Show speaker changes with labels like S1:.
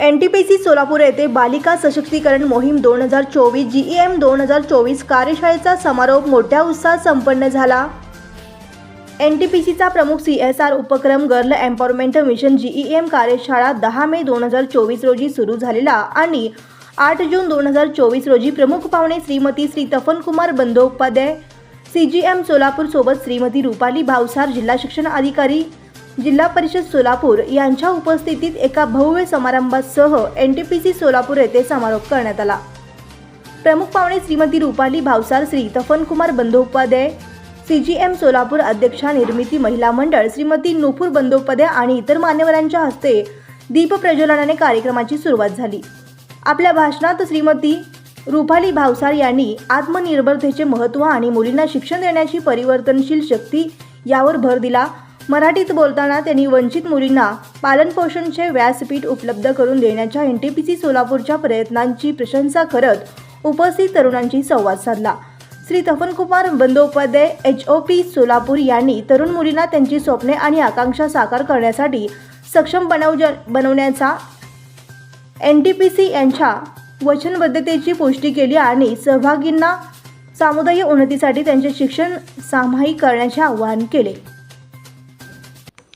S1: N T P C Solapur येथे बालिका सशक्तीकरण मोहीम दोन हजार चोवीस जी ई एम दोन हजार चोवीस कार्यशाळेचा समारोप मोठ्या उत्साहात संपन्न झाला. एन टी पी सीचा प्रमुख सी एस आर उपक्रम girl empowerment mission G E M कार्यशाळा दहा मे दोन हजार चोवीस रोजी सुरू झालेला आणि आठ जून दोन हजार चोवीस रोजी प्रमुख पाहुणे Shrimati Shri Tapan Kumar Bandopadhyay C G M Solapur सोबत श्रीमती रुपाली भावसार जिल्हा शिक्षण अधिकारी जिल्हा परिषद सोलापूर यांच्या उपस्थितीत एका भव्य समारंभासह N T P C Solapur येथे समारोप करण्यात आला. प्रमुख पाहुणे Shrimati Rupali Bhavsar Shri Tapankumar Bandopadhyay C G M Solapur अध्यक्षा निर्मिती महिला मंडळ श्रीमती नुपूर बंदोपाध्याय आणि इतर मान्यवरांच्या हस्ते दीप प्रज्वलनाने कार्यक्रमाची सुरुवात झाली. आपल्या भाषणात श्रीमती रुपाली भावसार यांनी आत्मनिर्भरतेचे महत्त्व आणि मुलींना शिक्षण देण्याची परिवर्तनशील शक्ती यावर भर दिला. मराठीत बोलताना त्यांनी वंचित मुलींना पालनपोषणचे व्यासपीठ उपलब्ध करून देण्याच्या एन टी पी सी सोलापूरच्या प्रयत्नांची प्रशंसा करत उपस्थित तरुणांशी संवाद साधला. Shri Tapankumar Bandopadhyay H O P Solapur यांनी तरुण मुलींना त्यांची स्वप्ने आणि आकांक्षा साकार करण्यासाठी सक्षम बनव बनवण्याचा एन टी पी सी यांच्या वचनबद्धतेची पुष्टी केली आणि सहभागींना सामुदायिक उन्नतीसाठी त्यांचे शिक्षण सामायिक करण्याचे आवाहन केले.